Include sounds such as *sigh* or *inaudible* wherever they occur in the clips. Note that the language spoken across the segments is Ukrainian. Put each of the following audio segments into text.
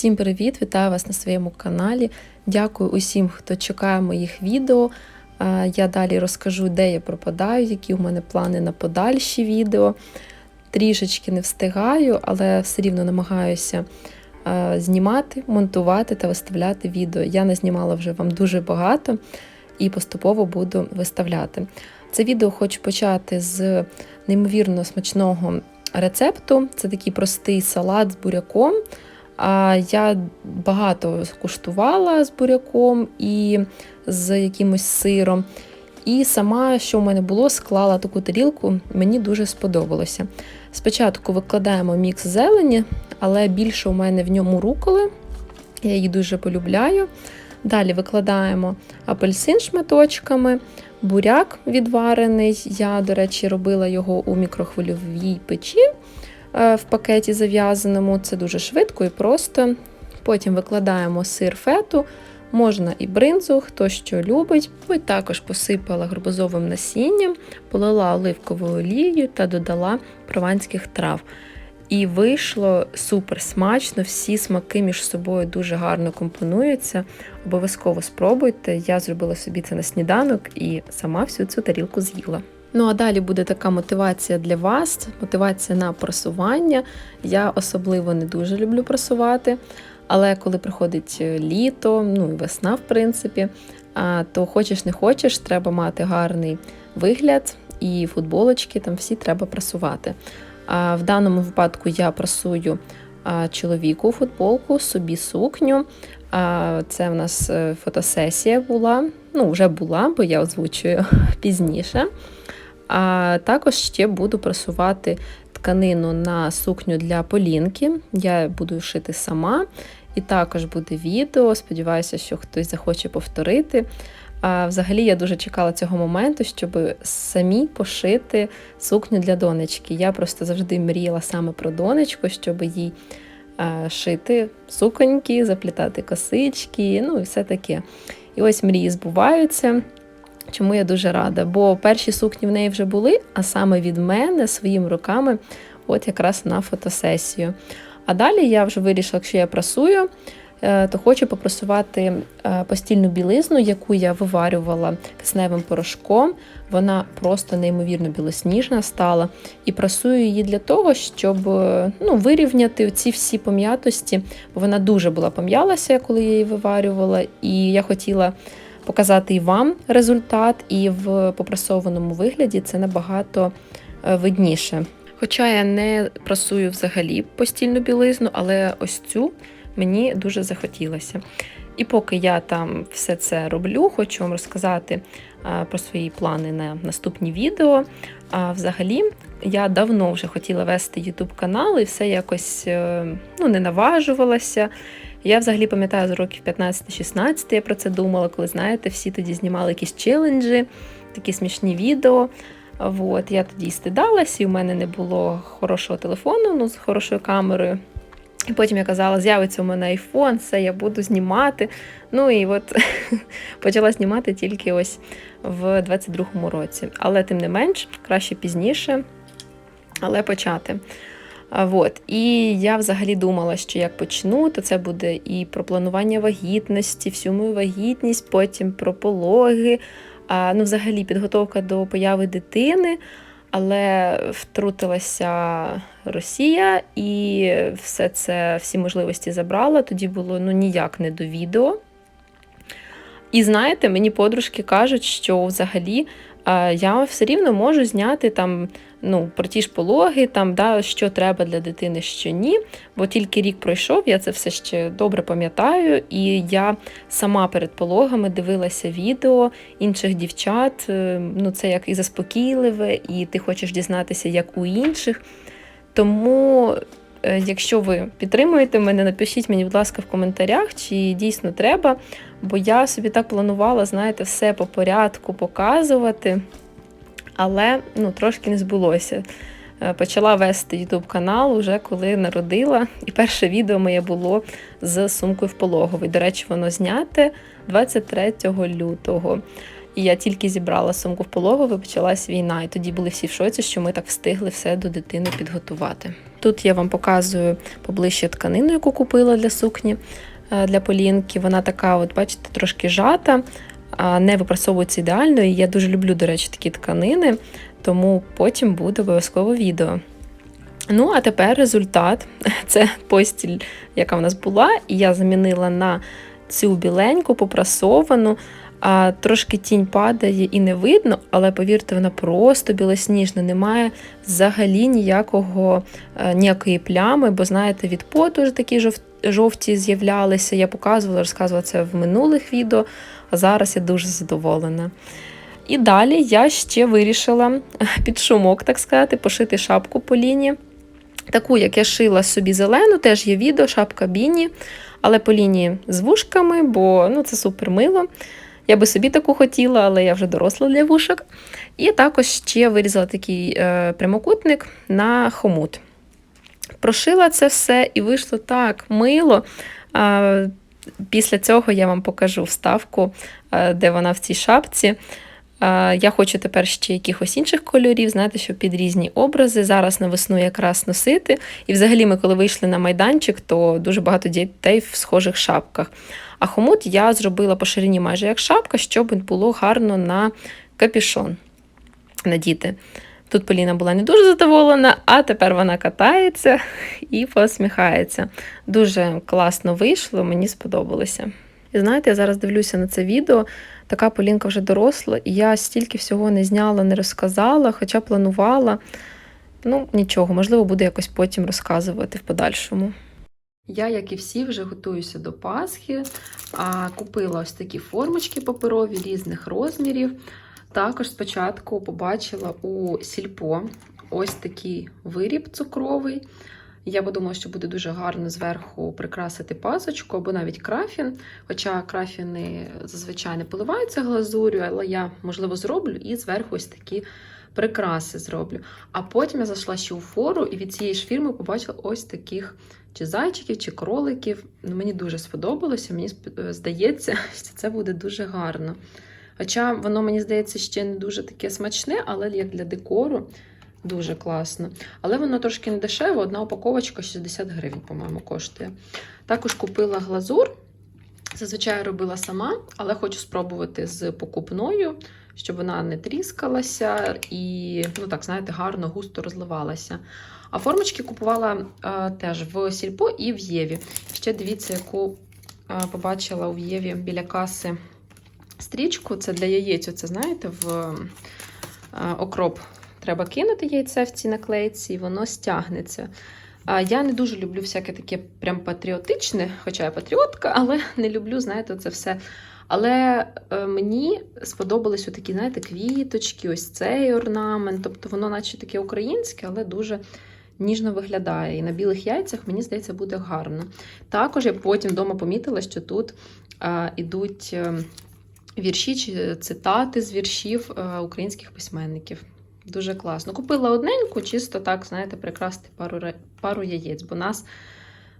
Всім привіт! Вітаю вас на своєму каналі. Дякую усім, хто чекає моїх відео. Я далі розкажу, де я пропадаю, які у мене плани на подальші відео. Трішечки не встигаю, але все рівно намагаюся знімати, монтувати та виставляти відео. Я не знімала вже вам дуже багато і поступово буду виставляти. Це відео хочу почати з неймовірно смачного рецепту. Це такий простий салат з буряком. Я багато куштувала з буряком і з якимось сиром. І сама, що в мене було, склала таку тарілку, мені дуже сподобалося. Спочатку викладаємо мікс зелені, але більше у мене в ньому руколи. Я її дуже полюбляю. Далі викладаємо апельсин шматочками, буряк відварений. Я, до речі, робила його у мікрохвильовій печі в пакеті зав'язаному. Це дуже швидко і просто. Потім викладаємо сир фету, можна і бринзу, хто що любить. І також посипала гарбузовим насінням, полила оливковою олією та додала прованських трав. І вийшло супер смачно, всі смаки між собою дуже гарно компонуються. Обов'язково спробуйте. Я зробила собі це на сніданок і сама всю цю тарілку з'їла. Ну а далі буде така мотивація для вас, мотивація на просування. Я особливо не дуже люблю просувати, але коли приходить літо, ну і весна, в принципі, то хочеш не хочеш, треба мати гарний вигляд, і футболочки там всі треба прасувати. А в даному випадку я прасую чоловіку футболку, собі сукню. Це в нас е, фотосесія була, ну вже була, бо я озвучую *laughs* пізніше. А також ще буду просувати тканину на сукню для полінки. Я буду шити сама. І також буде відео. Сподіваюся, що хтось захоче повторити. А Взагалі я дуже чекала цього моменту, щоб самі пошити сукню для донечки. Я просто завжди мріяла саме про донечку, щоб їй шити суконьки, заплітати косички, ну і все таке. І ось мрії збуваються. Чому я дуже рада? Бо перші сукні в неї вже були, а саме від мене своїми руками, от якраз на фотосесію. А далі я вже вирішила, якщо я прасую, е, то хочу попрасувати е, постільну білизну, яку я виварювала кисневим порошком. Вона просто неймовірно білосніжна стала. І прасую її для того, щоб е, ну, вирівняти ці всі пом'ятості, бо вона дуже була пом'ялася, коли я її виварювала, і я хотіла показати і вам результат, і в попрасованому вигляді це набагато е, видніше. Хоча я не прасую взагалі постільну білизну, але ось цю мені дуже захотілося. І поки я там все це роблю, хочу вам розказати е, про свої плани на наступні відео. А взагалі, я давно вже хотіла вести YouTube канал і все якось е, ну, не наважувалася. Я взагалі пам'ятаю з років 15-16 я про це думала, коли, знаєте, всі тоді знімали якісь челенджі, такі смішні відео. От, Я тоді стидалась, і в мене не було хорошого телефону ну, з хорошою камерою. І потім я казала, з'явиться у мене айфон, все, я буду знімати. Ну і от *laughs* почала знімати тільки ось в 22-му році. Але тим не менш, краще пізніше, але почати. Вот. І я взагалі думала, що як почну, то це буде і про планування вагітності, всю мою вагітність, потім про пологи, ну, взагалі підготовка до появи дитини. Але втрутилася Росія і все це, всі можливості забрала. Тоді було ну ніяк не до відео. І знаєте, мені подружки кажуть, що взагалі я все рівно можу зняти там ну, про ті ж пологи, там, да, що треба для дитини, що ні. Бо тільки рік пройшов, я це все ще добре пам'ятаю, і я сама перед пологами дивилася відео інших дівчат. Е, ну, Це як і заспокійливе, і ти хочеш дізнатися, як у інших. Тому. Е, якщо ви підтримуєте мене, напишіть мені, будь ласка, в коментарях, чи дійсно треба, бо я собі так планувала, знаєте, все по порядку показувати але ну, трошки не збулося. Е, почала вести YouTube канал вже коли народила. І перше відео моє було з сумкою в пологовий. До речі, воно зняте 23 лютого. І я тільки зібрала сумку в пологову, почалась війна. І тоді були всі в шоці, що ми так встигли все до дитини підготувати. Тут я вам показую поближче тканину, яку купила для сукні е, для Полінки. Вона така, от бачите, трошки жата, не випрасовується ідеально. І я дуже люблю, до речі, такі тканини, тому потім буде обов'язково відео. Ну, а тепер результат *laughs* це постіль, яка в нас була, і я замінила на цю біленьку, попрасовану. А трошки тінь падає і не видно, але повірте, вона просто білосніжна, немає взагалі ніякого, е, ніякої плями, бо знаєте, від поту ж такі жовті з'являлися. Я показувала, розказувала це в минулих відео, а зараз я дуже задоволена. І далі я ще вирішила *laughs* під шумок, так сказати, пошити шапку по лінії. Таку, як я шила собі зелену, теж є відео, шапка Біні, але по лінії з вушками, бо ну, це супер мило. Я би собі таку хотіла, але я вже доросла для вушок. І також ще вирізала такий е, прямокутник на хомут. Прошила це все і вийшло так мило. Після цього я вам покажу вставку, е, де вона в цій шапці. Я хочу тепер ще якихось інших кольорів, знаєте, щоб під різні образи. Зараз на весну якраз носити. І взагалі ми, коли вийшли на майданчик, то дуже багато дітей в схожих шапках. А хомут я зробила по ширині майже як шапка, щоб було гарно на капюшон надіти. Тут Поліна була не дуже задоволена, а тепер вона катається і посміхається. Дуже класно вийшло, мені сподобалося. І знаєте, я зараз дивлюся на це відео. Така Полінка вже доросла, і я стільки всього не зняла, не розказала, хоча планувала. Ну, нічого, можливо, буду якось потім розказувати в подальшому. Я, як і всі, вже готуюся до Пасхи. Купила ось такі формочки паперові різних розмірів. Також спочатку побачила у сільпо ось такий виріб цукровий. Я подумала, що буде дуже гарно зверху прикрасити пасочку або навіть крафін. Хоча крафіни зазвичай не поливаються глазур'ю, але я, можливо, зроблю і зверху ось такі прикраси зроблю. А потім я зайшла ще у фору і від цієї ж фірми побачила ось таких чи зайчиків, чи кроликів. Ну, мені дуже сподобалося, мені здається, *laughs* що це буде дуже гарно. Хоча воно, мені здається, ще не дуже таке смачне, але як для декору дуже класно. Але воно трошки не дешево, одна упаковочка 60 гривень, по-моєму, коштує. Також купила глазур. Зазвичай робила сама, але хочу спробувати з покупною, щоб вона не тріскалася і, ну так, знаєте, гарно, густо розливалася. А формочки купувала е, теж в Сільпо і в Єві. Ще дивіться, яку е, побачила у Єві біля каси стрічку. Це для яєць. Оце, знаєте, в е, окроп треба кинути яйце в ці наклейці, і воно стягнеться. А Я не дуже люблю всяке таке прям патріотичне, хоча я патріотка, але не люблю, знаєте, це все. Але е, мені сподобались такі, знаєте, квіточки, ось цей орнамент. Тобто воно, наче таке українське, але дуже ніжно виглядає. І на білих яйцях, мені здається, буде гарно. Також я потім вдома помітила, що тут е, ідуть е, вірші чи цитати з віршів українських письменників. Дуже класно. Купила одненьку, чисто так, знаєте, прикрасти пару, пару яєць, бо нас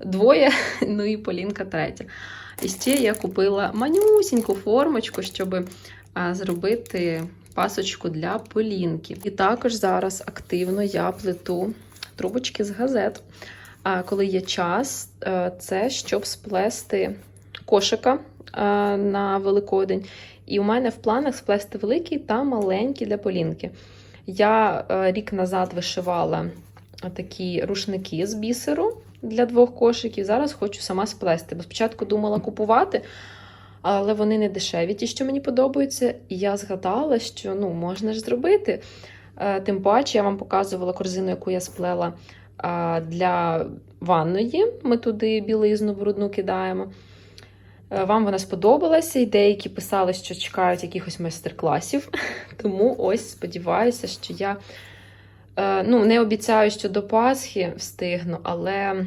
двоє, *laughs* ну і Полінка третя. І ще я купила манюсіньку формочку, щоб зробити пасочку для Полінки. І також зараз активно я плету трубочки з газет. А коли є час, е, це щоб сплести кошика на Великодень. І у мене в планах сплести великий та маленький для Полінки. Я е, рік назад вишивала такі рушники з бісеру для двох кошиків. Зараз хочу сама сплести. Бо спочатку думала купувати, але вони не дешеві, ті, що мені подобаються. І я згадала, що ну, можна ж зробити. Е, Тим паче, я вам показувала корзину, яку я сплела е, для ванної. Ми туди білизну брудну кидаємо. Е, Вам вона сподобалася, і деякі писали, що чекають якихось майстер-класів. *laughs* Тому ось сподіваюся, що я ну, не обіцяю, що до Пасхи встигну, але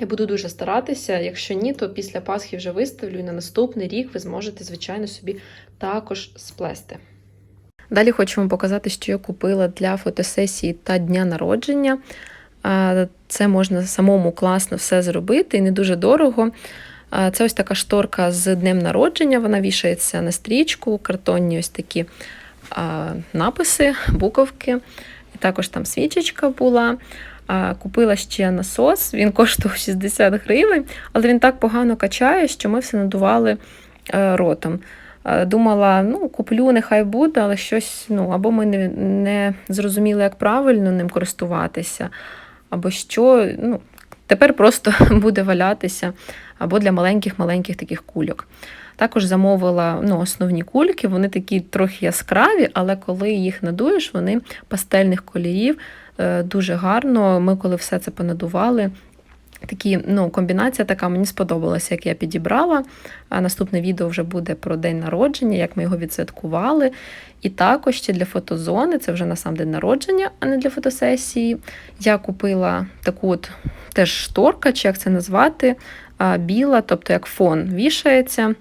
я буду дуже старатися. Якщо ні, то після Пасхи вже виставлю, і на наступний рік ви зможете, звичайно, собі також сплести. Далі хочу вам показати, що я купила для фотосесії та дня народження. Це можна самому класно все зробити і не дуже дорого. Це ось така шторка з днем народження. Вона вішається на стрічку, картонні ось такі написи, буковки. Також там свічечка була. Купила ще насос, він коштував 60 гривень, але він так погано качає, що ми все надували е, ротом. Е, Думала, ну, куплю, нехай буде, але щось, ну, або ми не, не зрозуміли, як правильно ним користуватися, або що. ну, Тепер просто *laughs* буде валятися або для маленьких-маленьких таких кульок. Також замовила ну, основні кульки, вони такі трохи яскраві, але коли їх надуєш, вони пастельних кольорів, е, дуже гарно. Ми, коли все це понадували, такі, ну, комбінація така мені сподобалася, як я підібрала. А наступне відео вже буде про день народження, як ми його відсвяткували. І також ще для фотозони, це вже на сам день народження, а не для фотосесії. Я купила таку от теж шторка, чи як це назвати, біла, тобто як фон вішається.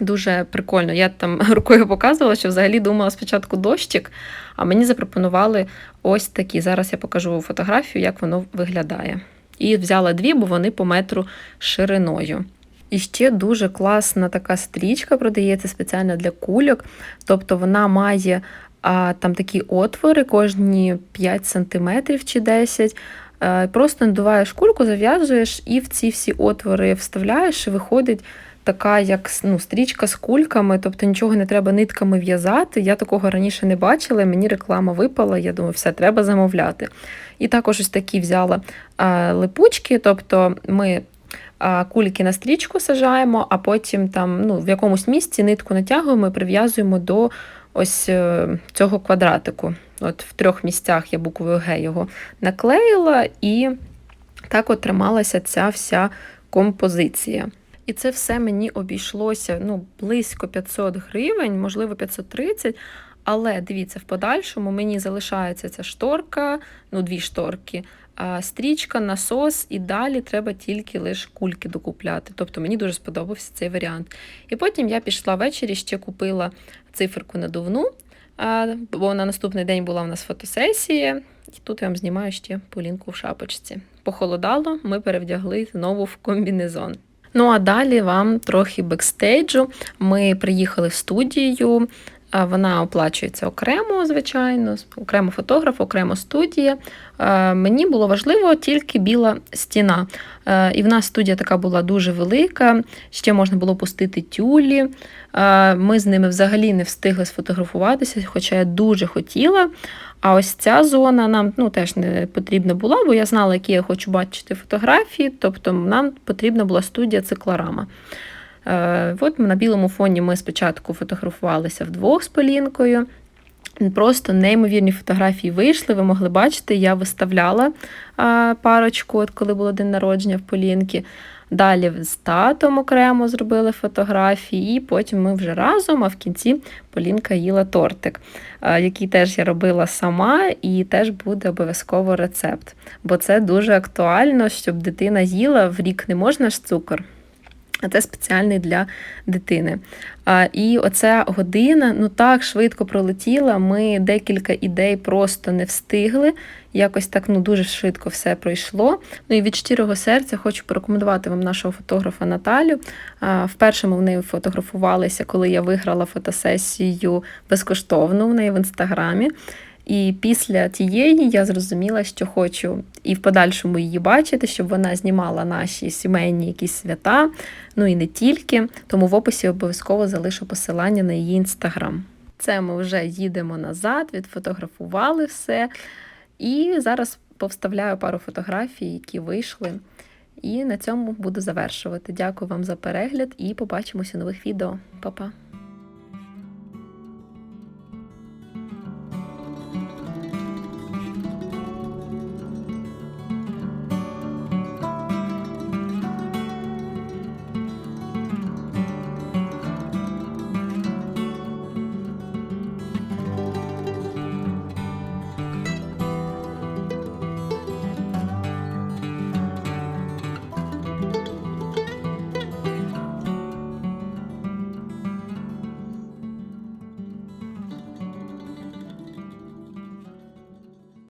Дуже прикольно. Я там *laughs* рукою показувала, що взагалі думала спочатку дощик, а мені запропонували ось такі. Зараз я покажу фотографію, як воно виглядає. І взяла дві, бо вони по метру шириною. І ще дуже класна така стрічка продається спеціально для кульок. Тобто вона має а, там такі отвори кожні 5 см чи 10 а, Просто надуваєш кульку, зав'язуєш і в ці всі отвори вставляєш, і виходить така, як ну, стрічка з кульками, тобто нічого не треба нитками в'язати. Я такого раніше не бачила, мені реклама випала, я думаю, все, треба замовляти. І також ось такі взяла а, липучки, тобто ми кульки на стрічку сажаємо, а потім там ну, в якомусь місці нитку натягуємо і прив'язуємо до ось е, цього квадратику. От В трьох місцях я буквою Г його наклеїла, і так от трималася ця вся композиція. І це все мені обійшлося ну, близько 500 гривень, можливо, 530. Але дивіться, в подальшому мені залишається ця шторка, ну, дві шторки, стрічка, насос, і далі треба тільки лише кульки докупляти. Тобто мені дуже сподобався цей варіант. І потім я пішла ввечері, ще купила циферку надувну, бо на наступний день була у нас фотосесія. І тут я вам знімаю ще полінку в шапочці. Похолодало, ми перевдягли знову в комбінезон. Ну а далі вам трохи бекстейджу. Ми приїхали в студію. Вона оплачується окремо, звичайно, окремо фотограф, окремо студія. Мені було важливо тільки біла стіна. І в нас студія така була дуже велика, ще можна було пустити тюлі. Ми з ними взагалі не встигли сфотографуватися, хоча я дуже хотіла. А ось ця зона нам ну, теж не потрібна була, бо я знала, які я хочу бачити фотографії, тобто нам потрібна була студія циклорама. Е, от на білому фоні ми спочатку фотографувалися вдвох з Полінкою. Просто неймовірні фотографії вийшли. Ви могли бачити, я виставляла парочку, от коли було день народження в Полінки. Далі з татом окремо зробили фотографії, і потім ми вже разом, а в кінці Полінка їла тортик, який теж я робила сама, і теж буде обов'язково рецепт. Бо це дуже актуально, щоб дитина їла в рік не можна ж цукор. Це спеціальний для дитини. І оця година ну так швидко пролетіла. Ми декілька ідей просто не встигли. Якось так ну дуже швидко все пройшло. Ну і від щирого серця хочу порекомендувати вам нашого фотографа Наталю. Вперше ми в неї фотографувалися, коли я виграла фотосесію безкоштовно в неї в інстаграмі. І після тієї я зрозуміла, що хочу і в подальшому її бачити, щоб вона знімала наші сімейні якісь свята, ну і не тільки. Тому в описі обов'язково залишу посилання на її інстаграм. Це ми вже їдемо назад, відфотографували все. І зараз повставляю пару фотографій, які вийшли. І на цьому буду завершувати. Дякую вам за перегляд і побачимося в нових відео. Па-па!